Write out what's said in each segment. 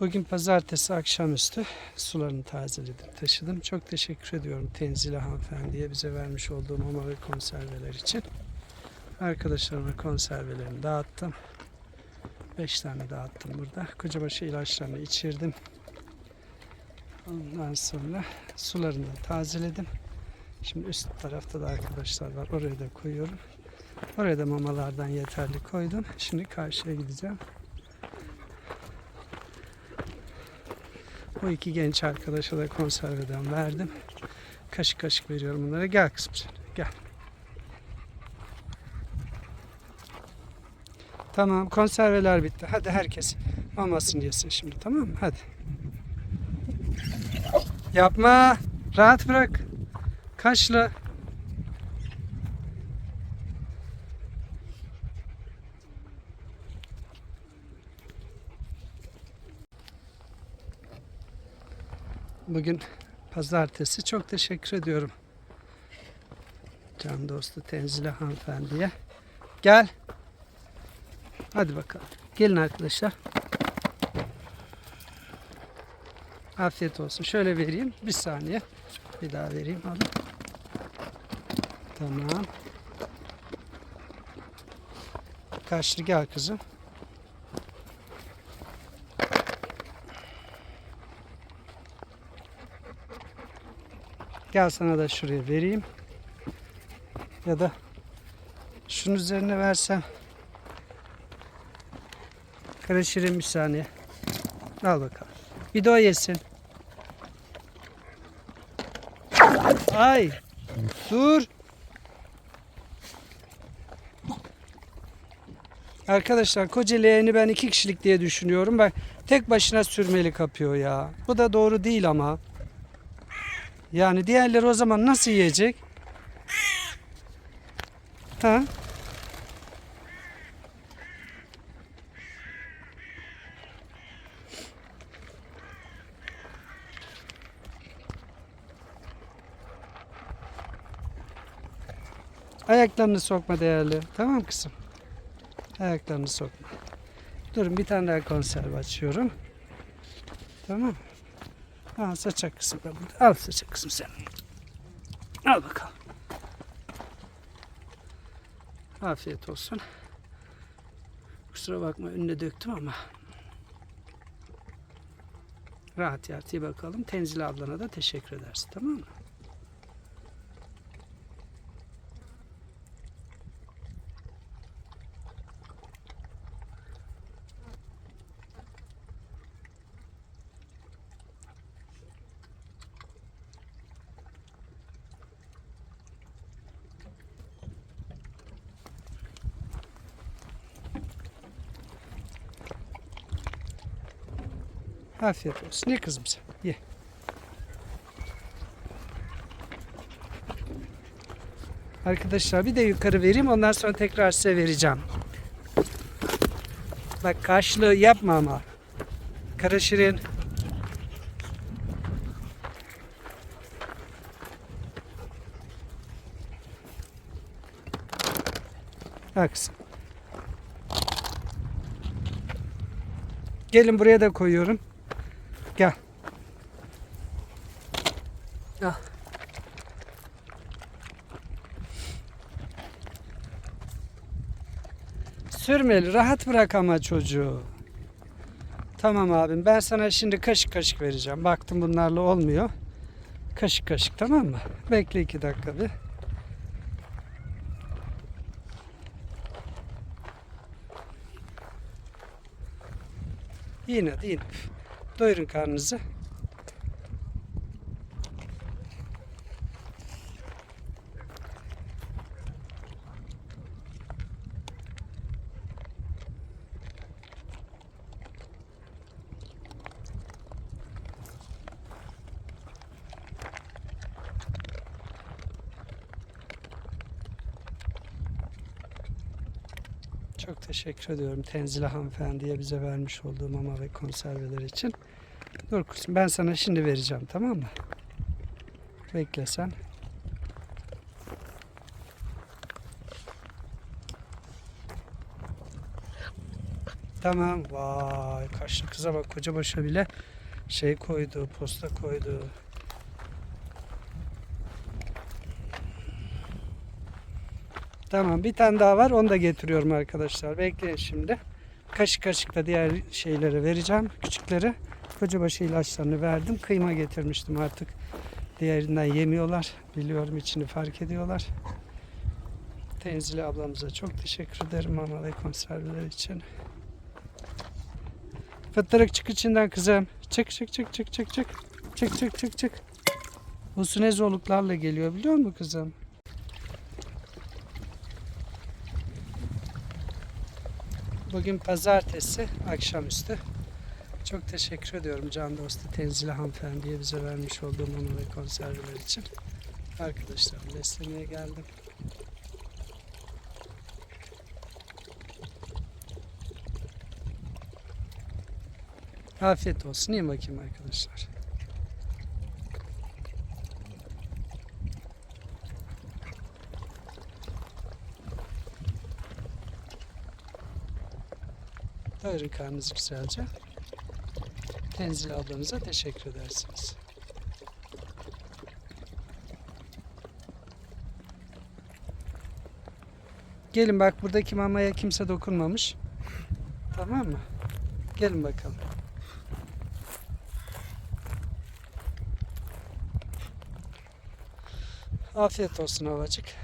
Bugün pazartesi akşamüstü sularını tazeledim, taşıdım. Çok teşekkür ediyorum Tenzile hanımefendiye bize vermiş olduğu mama ve konserveler için. Arkadaşlarıma konservelerini dağıttım. 5 tane dağıttım burada. Kocabaşı ilaçlarını içirdim. Ondan sonra sularını tazeledim. Şimdi üst tarafta da arkadaşlar var. Oraya da koyuyorum. Oraya da mamalardan yeterli koydum. Şimdi karşıya gideceğim. Bu iki genç arkadaşa da konserveden verdim. Kaşık kaşık veriyorum bunlara. Gel kızım sen. Gel. Tamam konserveler bitti. Hadi herkes mamasını yesin şimdi tamam mı? Hadi. Yapma. Rahat bırak. Kaşla. Bugün pazartesi. Çok teşekkür ediyorum. Can dostu Tenzile hanımefendiye. Gel. Hadi bakalım. Gelin arkadaşlar. Afiyet olsun. Şöyle vereyim. Bir saniye. Bir daha vereyim. Alın. Tamam. Kaçlı gel kızım. Gel sana da şuraya vereyim. Ya da şunun üzerine versem. Karıştırayım bir saniye. Al bakalım. Bir de o yesin. Ay. Dur. Arkadaşlar koca leğeni ben iki kişilik diye düşünüyorum. Bak tek başına sürmeli kapıyor ya. Bu da doğru değil ama. Yani diğerleri o zaman nasıl yiyecek? Ha? Ayaklarını sokma değerli. Tamam kızım. Ayaklarını sokma. Durun bir tane daha konserve açıyorum. Tamam. Ha saçak kızım da burada. Al saçak kızım sen. Al bakalım. Afiyet olsun. Kusura bakma önüne döktüm ama. Rahat yat iyi bakalım. Tenzile ablana da teşekkür edersin tamam mı? Afiyet olsun. Ye kızım sen. Ye. Arkadaşlar bir de yukarı vereyim. Ondan sonra tekrar size vereceğim. Bak karşılığı yapma ama. Kara şirin. Kızım. Gelin buraya da koyuyorum. Gel. Al. Sürmeli. Rahat bırak ama çocuğu. Tamam abim. Ben sana şimdi kaşık kaşık vereceğim. Baktım bunlarla olmuyor. Kaşık kaşık tamam mı? Bekle iki dakika bir. Hadi yiyin. Doyurun karnınızı. Çok teşekkür ediyorum Tenzile hanımefendiye bize vermiş olduğu mama ve konserveler için. Dur kuzum ben sana şimdi vereceğim tamam mı? Bekle sen. Tamam. Vay kaşlı kıza bak koca başa bile şey koydu, posta koydu. Tamam bir tane daha var onu da getiriyorum arkadaşlar. Bekleyin şimdi. Kaşık kaşık da diğer şeylere vereceğim. Küçükleri. Kocabaşı ilaçlarını verdim. Kıyma getirmiştim artık. Diğerinden yemiyorlar. Biliyorum içini fark ediyorlar. Tenzile ablamıza çok teşekkür ederim mama ve konserveler için. Fıttırık çık içinden kızım. Çık çık çık çık çık çık. Çık çık çık çık. Bu su ne zorluklarla geliyor biliyor musun kızım? Bugün pazartesi akşamüstü. Çok teşekkür ediyorum can dostu Tenzile hanımefendiye bize vermiş olduğu mama ve konserveler için. Arkadaşlarım beslemeye geldim. Afiyet olsun. Yiyin bakayım arkadaşlar. Doyurun karnınızı güzelce. Tenzil ablanıza teşekkür edersiniz. Gelin bak buradaki mamaya kimse dokunmamış. Tamam mı? Gelin bakalım. Afiyet olsun havacık.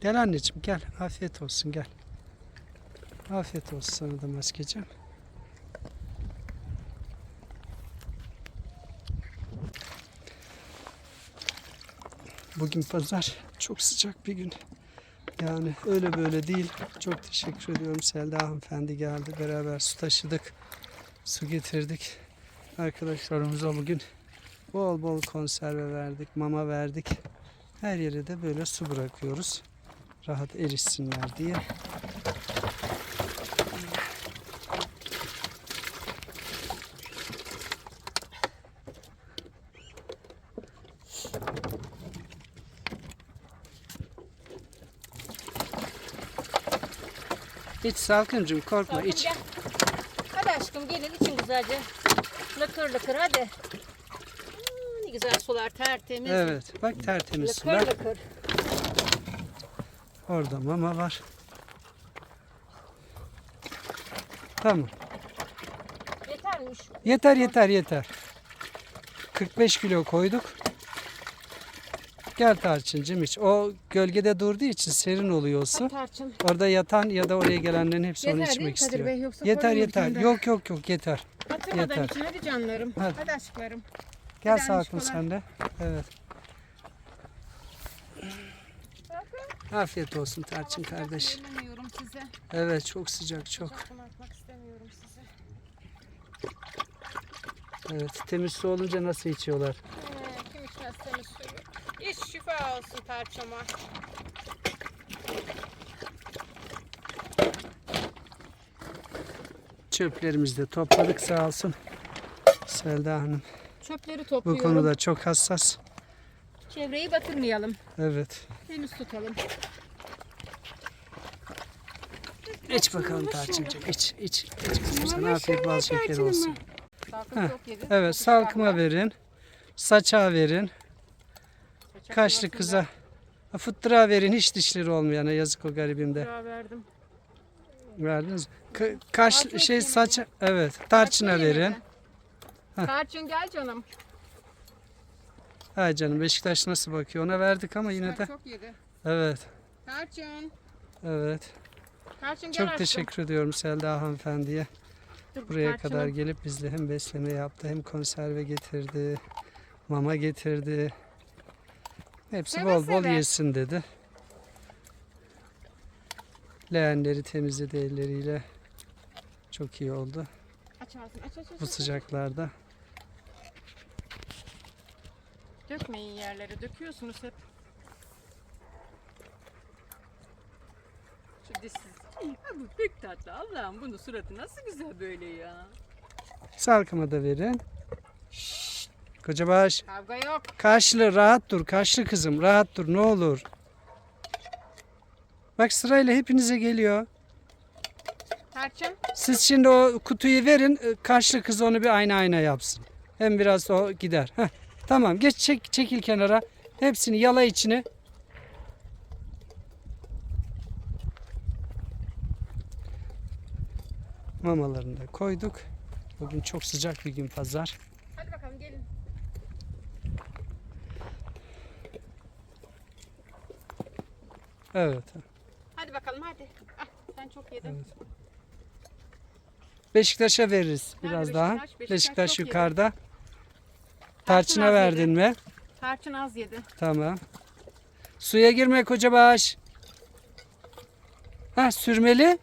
Gel anneciğim gel. Afiyet olsun gel. Afiyet olsun sana da maskeciğim. Bugün pazar. Çok sıcak bir gün. Yani öyle böyle değil. Çok teşekkür ediyorum. Selda hanımefendi geldi. Beraber su taşıdık. Su getirdik. Arkadaşlarımıza bugün bol bol konserve verdik. Mama verdik. Her yere de böyle su bırakıyoruz rahat erişsinler diye. İç Salkımcığım korkma Salkım iç. gel. Hadi aşkım gelin için güzelce. Lıkır lıkır hadi. Hmm, ne güzel sular tertemiz. Evet bak tertemiz Lıkır sular. lıkır. Orada mama var. Tamam. Yetermiş. Yeter yeter yeter. 45 kilo koyduk. Gel Tarçıncığım iç. O gölgede durduğu için serin oluyor su. Hadi tarçın. Orada yatan ya da oraya gelenlerin hepsi onu Yeter mi içmek istiyor. Bey? Yeter yeter. Yok yok yok yeter. Batırmadan yeter. için hadi canlarım. Hadi. Hadi, aşklarım. Gel Salkım çikolata. sen de. Evet. Afiyet olsun Tarçın kardeş. Size. Evet çok sıcak çok. İstemiyorum. Evet temiz su olunca nasıl içiyorlar? Ee, kim içmez temiz suyu. İç şifa olsun tarçama. Çöplerimizi de topladık sağ olsun. Selda Hanım Çöpleri bu topluyorum. konuda çok hassas. Çevreyi batırmayalım. Evet. Temiz tutalım. İç bakalım Tarçıncığım iç iç. iç kızım sana afiyet bal şeker olsun. Salkım Heh, çok yedi. Evet salkıma verin. Saça verin. Saça Kaşlı kıza Fıttıra verin hiç dişleri olmayana yazık o garibimde. Kira verdim. Verdiniz. mi? Ka- kaş Tarçın şey ekleyin saç evet tarçına Tarçın verin. Tarçın gel canım. Ha canım Beşiktaş nasıl bakıyor ona verdik ama yine de Çok yedi. evet Tarçın. evet. Tarçın gel Çok aşkım. teşekkür ediyorum Selda hanımefendiye. Dur, Buraya tarçını- kadar gelip bizle hem besleme yaptı hem konserve getirdi. Mama getirdi. Hepsi Seve bol bol seve. yesin dedi. Leğenleri temizledi elleriyle. Çok iyi oldu Aç ağzını aç aç aç. bu aç. sıcaklarda. Dökmeyin yerlere döküyorsunuz hep. Şu dişsiz. Bu pek tatlı Allah'ım bunun suratı nasıl güzel böyle ya. Salkıma da verin. Kocabaş. Kavga yok. Kaşlı rahat dur. Kaşlı kızım rahat dur ne olur. Bak sırayla hepinize geliyor. Tarçın. Siz şimdi o kutuyu verin. e, Kaşlı kız onu bir ayna ayna yapsın. Hem biraz o gider. Heh, tamam geç çek, çekil kenara. Hepsini yala içine. Mamalarını da koyduk. Bugün çok sıcak bir gün pazar. Hadi bakalım gelin. Evet. Hadi bakalım hadi. Ah, sen çok yedin. Evet. Beşiktaş'a veririz Nerede biraz daha. Beşiktaş? Beşiktaş Beşiktaş yedi. yukarıda. Tarçın Tarçına az verdin yedi. mi? Tarçın az yedi. Tamam. Suya girme kocabaş. Ha sürmeli.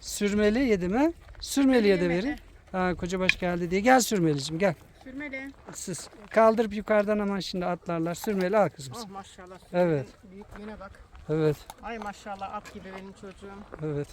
Sürmeli yedi mi? Sürmeliye de Yemedi. verin. Ha kocabaş geldi diye. Gel sürmelicim gel. Sürmeli. Siz kaldırıp yukarıdan aman şimdi atlarlar. Sürmeli al kızım. Oh maşallah. Evet. Büyüklüğüne bak. Evet. Ay maşallah at gibi benim çocuğum. Evet.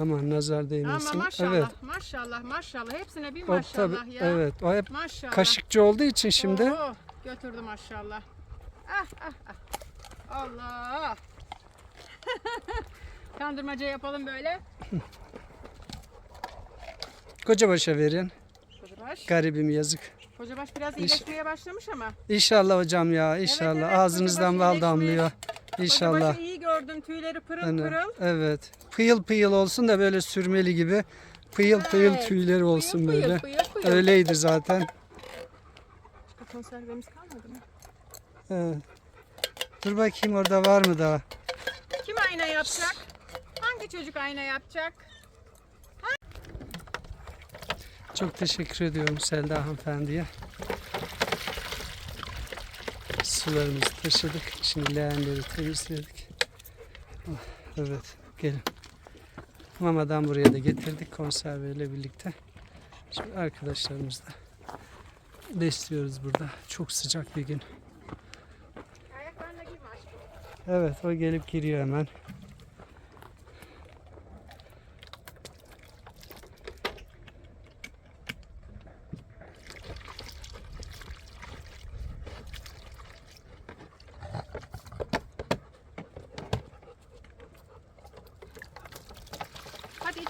Aman nazar değmesin. Ama maşallah Evet. maşallah maşallah. Hepsine bir O maşallah tabii ya. evet. O hep Maşallah. kaşıkçı olduğu için şimdi. Oo, götürdü maşallah. Ah ah ah. Allah. Kandırmaca yapalım böyle. Kocabaş'a verin. Kocabaş. Garibim yazık. Kocabaş biraz iyileşmeye başlamış ama. İnşallah hocam ya inşallah. evet, Ağzınızdan kocabaş bal damlıyor. İnşallah. Kocabaşı iyi gördüm. Tüyleri pırıl Hani, pırıl. evet. Pıyıl pıyıl olsun da böyle sürmeli gibi. Pıyıl pıyıl Evet. tüyleri olsun Pıyıl böyle. pıyıl pıyıl pıyıl. Öyleydi zaten. Başka konservemiz kalmadı mı? Evet. Dur bakayım orada var mı daha? Kim ayna yapacak? Hangi çocuk ayna yapacak? Çok teşekkür ediyorum Selda hanımefendiye. Sularımızı taşıdık. Şimdi leğenleri temizledik. Evet gelin. Mamadan buraya da getirdik konserveyle birlikte. Şimdi arkadaşlarımızla besliyoruz burada. Çok sıcak bir gün. Evet o gelip giriyor hemen.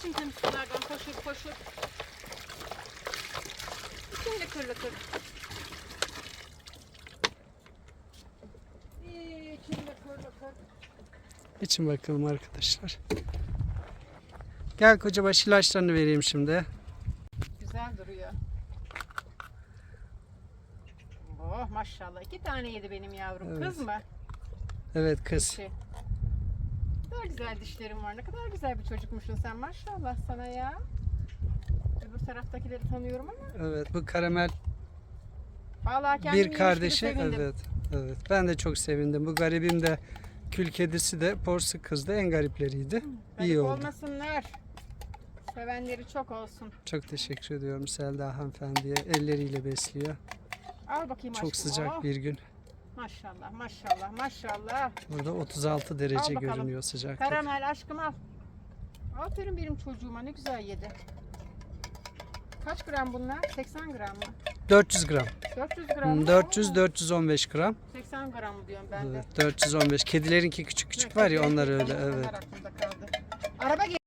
İçin temiz sulardan koşur koşur. İçin de kır kır. İçin de kır kır. İçin bakalım arkadaşlar. Gel kocabaş ilaçlarını vereyim şimdi. Güzel duruyor. Oh maşallah. iki tane yedi benim yavrum. Evet. Kız mı? Evet kız. Dişi. Ne kadar güzel dişlerin var. Ne kadar güzel bir çocukmuşsun sen. Maşallah sana ya. Öbür taraftakileri tanıyorum ama. Evet bu karamel Vallahi kendim bir yemiş gibi kardeşi. sevindim. Evet. Evet. Ben de çok sevindim. Bu garibim de kül kedisi de porsuk kız da en garipleriydi. Garip İyi oldu. olmasınlar. Sevenleri çok olsun. Çok teşekkür ediyorum Selda hanımefendiye. Elleriyle besliyor. Al bakayım Çok aşkım. sıcak Oh, bir gün. Maşallah maşallah maşallah. Burada 36 derece bakalım. görünüyor sıcaklık. Karamel aşkım al. Aferin benim çocuğuma ne güzel yedi. Kaç gram bunlar? 80 gram mı? 400 gram. 400 gram mı? 400 Oo, 415 gram. 80 gram mı diyorum ben de. Evet, 415. Kedilerin ki küçük küçük var ya onlar öyle. Evet. Araba